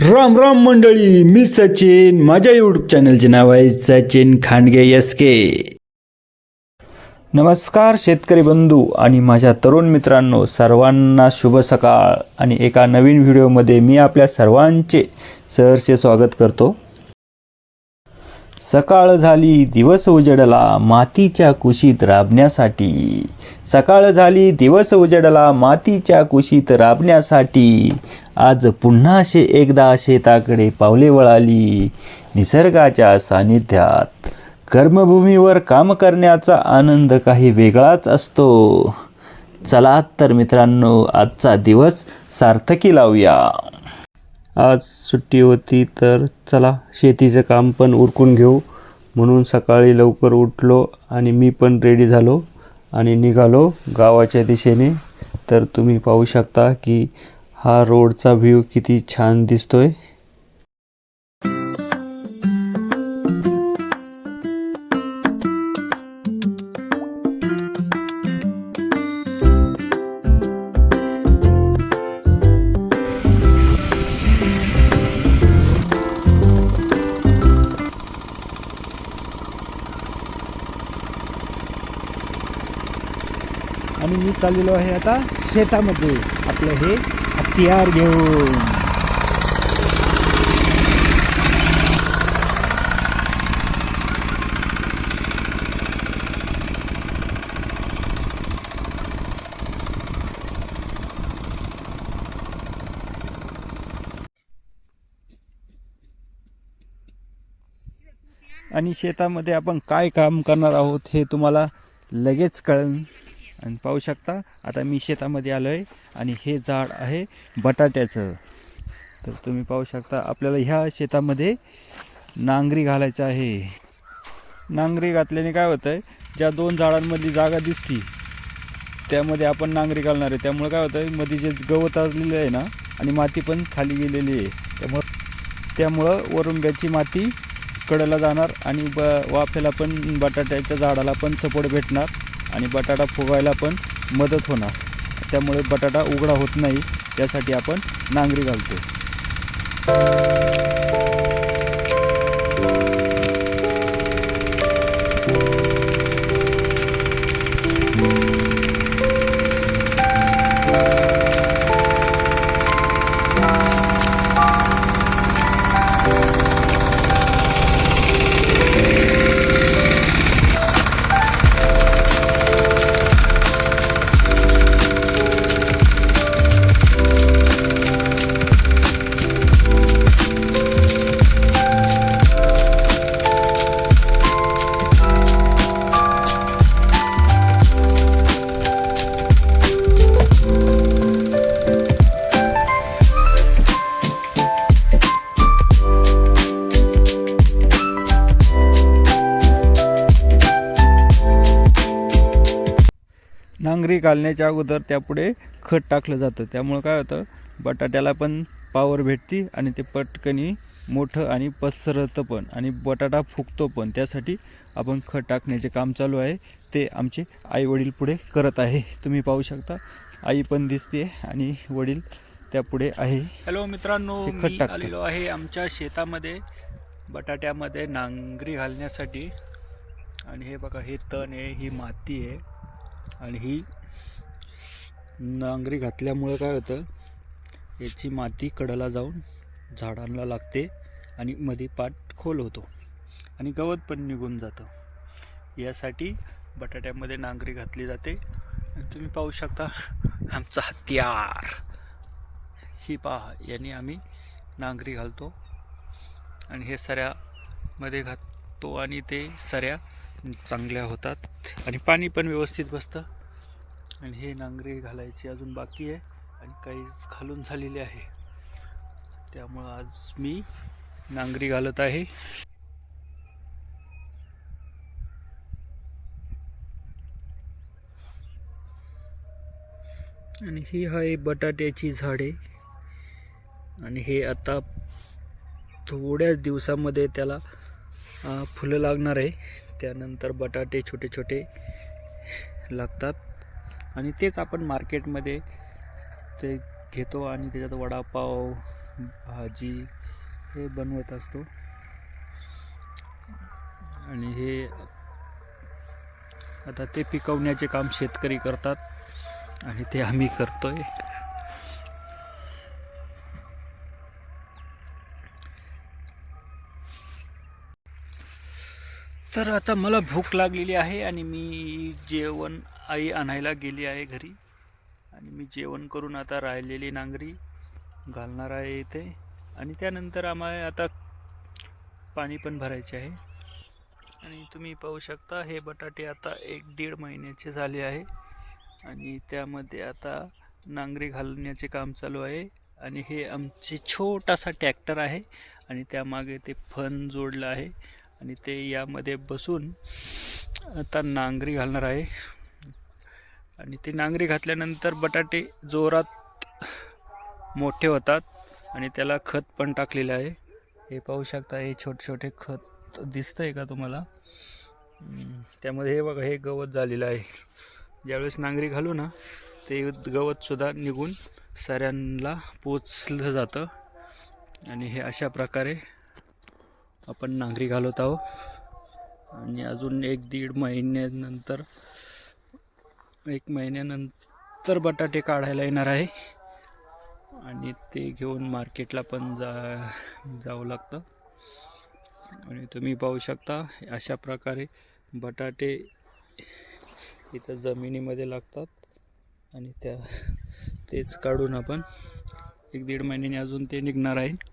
राम राम मंडळी मी सचिन. माझ्या यूट्यूब चॅनलचे नाव आहे सचिन खांडगे एस के नमस्कार शेतकरी बंधू आणि माझ्या तरुण मित्रांनो सर्वांना शुभ सकाळ. आणि एका नवीन व्हिडिओमध्ये मी आपल्या सर्वांचे सहर्षे स्वागत करतो. सकाळ झाली दिवस उजडला मातीच्या कुशीत राबण्यासाठी. सकाळ झाली दिवस उजडला मातीच्या कुशीत राबण्यासाठी. आज पुन्हा शे एकदा शेताकडे पावले वळाली. निसर्गाच्या सानिध्यात कर्मभूमीवर काम करण्याचा आनंद काही वेगळाच असतो. चला तर मित्रांनो आजचा दिवस सार्थकी लावूया. आज सुट्टी होती तर चला शेतीचं काम पण उरकून घेऊ. म्हणून सकाळी लवकर उठलो आणि मी पण रेडी झालो आणि निघालो गावाच्या दिशेने. तर तुम्ही पाहू शकता की हा रोडचा व्ह्यू किती छान दिसतोय. आणि मी चाललेलो आहे आता शेतामध्ये. आपलं हे हत्यार घेऊन. आणि शेतामध्ये आपण काय काम करणार आहोत हे तुम्हाला लगेच कळेल. आणि पाहू शकता आता मी शेतामध्ये आलो आहे आणि हे झाड आहे बटाट्याचं. तर तुम्ही पाहू शकता आपल्याला ह्या शेतामध्ये नांगरी घालायचं आहे. नांगरी घातल्याने काय होतं आहे ज्या दोन झाडांमधली जागा दिसती त्यामध्ये आपण नांगरी घालणार आहे. त्यामुळे काय होतं आहे मध्ये जे गवत आलेलं आहे ना आणि माती पण खाली गेलेली आहे. त्यामुळं त्यामुळं वरुंब्याची माती कडेला जाणार आणि ब वाफेला पण बटाट्याच्या झाडाला पण सपोर्ट भेटणार. आणि बटाटा फुगायला पण मदत होणार. त्यामुळे बटाटा उघडा होत नाही त्यासाठी आपण नांगरी घालतो घालण्याच्या अगोदर त्यापुढे खत टाकलं जातं. त्यामुळं काय होतं? बटाट्याला पण पावर भेटते आणि ते पटकनी मोठं आणि पसरतं पण आणि बटाटा फुगतो पण. त्यासाठी आपण खत टाकण्याचे काम चालू आहे. ते आमचे आई वडील पुढे करत आहे. तुम्ही पाहू शकता. आई पण दिसते आणि वडील त्यापुढे आहे. हॅलो मित्रांनो खत. आलेलो आहे आमच्या शेतामध्ये बटाट्यामध्ये नांगरी घालण्यासाठी. आणि हे बघा हे तण आहे ही माती आहे आणि ही नांगरी घातल्यामुळं काय होतं याची माती कडला जाऊन झाडांना लागते आणि मध्ये पाट खोल होतो आणि गवत पण निघून जातं. यासाठी बटाट्यामध्ये नांगरी घातली जाते. तुम्ही पाहू शकता आमचा हत्यार. ही पहा याने आम्ही नांगरी घालतो आणि हे सऱ्यामध्ये घाततो आणि ते सऱ्या चांगल्या होतात आणि पाणी पण व्यवस्थित बसतं. आणि हे नांगरी घालायची अजून बाकी आहे आणि काही खालून झालेली आहे. त्यामुळं आज मी नांगरी घालत आहे. आणि ही आहे बटाट्याची झाडे. आणि हे आता थोड्याच दिवसामध्ये त्याला फुलं लागणार आहे. त्यानंतर बटाटे छोटे छोटे लागतात. आणि तेच आपण मार्केटमध्ये ते घेतो आणि त्याच्यात वडापाव भाजी हे बनवत असतो. आणि हे आता ते पिकवण्याचे काम शेतकरी करतात आणि ते आम्ही करतोय. तर आता मला भूक लागलेली आहे आणि मी जेवण आई आणायला गेली आहे घरी. आणि मी जेवण करून आता राहिलेली नांगरी घालणार आहे इथे. आणि त्यानंतर आम्हाला आता पाणी पण भरायचे आहे. आणि तुम्ही पाहू शकता हे बटाटे आता एक दीड महिन्याचे झाले आहे. आणि त्यामध्ये आता नांगरी घालण्याचे काम चालू आहे. आणि हे आमचे छोटासा ट्रॅक्टर आहे. आणि त्यामागे ते फन जोडलं आहे. आणि ते यामध्ये बसून आता नांगरी घालणार आहे. आणि ते नांगरी घातल्यानंतर बटाटे जोरात मोठे होतात आणि त्याला खत पण टाकलेलं आहे. हे पाहू शकता हे छोटे छोटे खत दिसतंय का तुम्हाला? त्यामध्ये हे बघा हे गवत झालेलं आहे. ज्यावेळेस नांगरी घालू ना ते गवतसुद्धा निघून सऱ्यांना पोचलं जातं. आणि हे अशा प्रकारे आपण नांगरी घालत आहोत. आणि अजून एक दीड महिन्यानंतर एक महिन्यानंतर बटाटे काढायला येणार आहे. आणि ते घेऊन मार्केटला पण जा जावं लागतं. आणि तुम्ही पाहू शकता अशा प्रकारे बटाटे इथं जमिनीमध्ये लागतात. आणि त्या तेच काढून आपण एक दीड महिन्याने अजून ते निघणार आहे.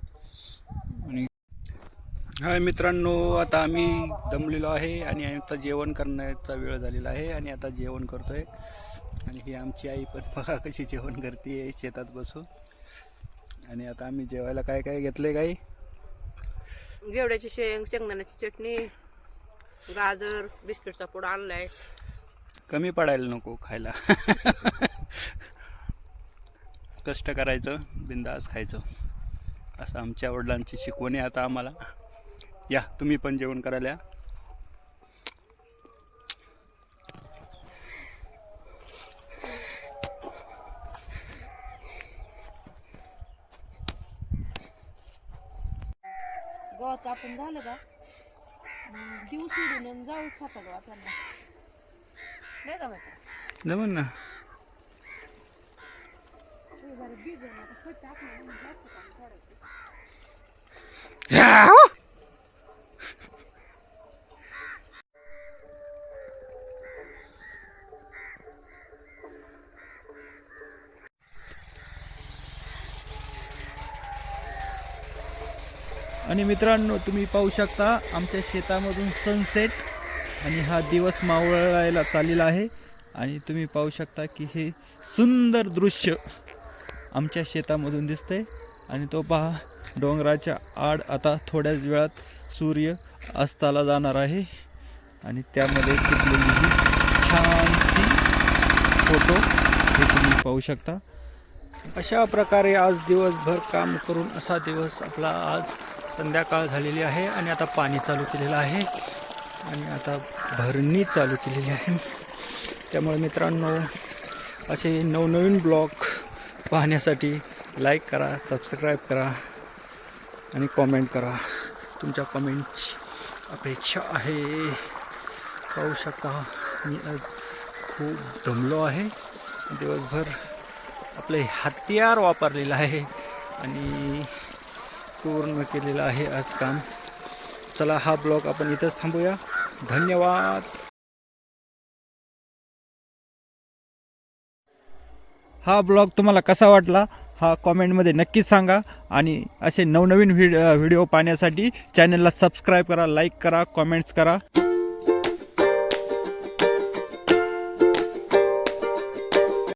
हाय मित्रांनो आता आम्ही दमलेलो आहे आणि आता जेवण करण्याचा वेळ झालेला आहे आणि आता जेवण करतोय. आणि ही आमची आई पण बघा कशी जेवण करते शेतात बसून. आणि आता आम्ही जेवायला काय काय घेतलंय काही घेवड्याची शेंग शेंगदाण्याची चटणी गाजर बिस्किटचा पुडा आणलाय. कमी पडायला नको खायला. कष्ट करायचं बिंदास खायचं. असं आमच्या वडिलांची शिकवण आहे आता आम्हाला. या तुम्ही पण जेवण करायला. गवत आपण झालं का? देऊ सोडून जाऊ गवत त्यांना नाही का माहिती जमन ना. आणि मित्रांनो तुम्ही पाहू शकता आमच्या शेतामधून सनसेट आणि हा दिवस मावळायला चाललेला आहे. आणि तुम्ही पाहू शकता की हे सुंदर दृश्य आमच्या शेतामधून दिसते आणि तो पहा डोंगराच्या आड आता थोड्याच वेळात सूर्य अस्ताला जाणार आहे. आणि त्यामध्ये टिपलेली ही छानशी फोटो हे तुम्ही पाहू शकता. अशा प्रकारे आज दिवसभर काम करून असा दिवस आपला आज संध्याकाळ झालेली आहे आणि आता पाणी चालू केलेलं आहे आणि आता भरणी चालू केलेली आहे. त्यामुळे मित्रांनो असे नवनवीन ब्लॉग पाहण्यासाठी लाईक करा सबस्क्राईब करा आणि कॉमेंट करा. तुमच्या कमेंटची अपेक्षा आहे. पाहू शकता मी आज खूप दमलो आहे. दिवसभर आपले हत्यार वापरलेलं आहे आणि पूर्ण केलेलं आहे आज काम. चला हा ब्लॉग आपण इथंच थांबूया. धन्यवाद. हा ब्लॉग तुम्हाला कसा वाटला हा कॉमेंटमध्ये नक्कीच सांगा. आणि असे नवनवीन व्हिड व्हिडिओ पाहण्यासाठी चॅनलला सबस्क्राईब करा लाईक करा कॉमेंट्स करा.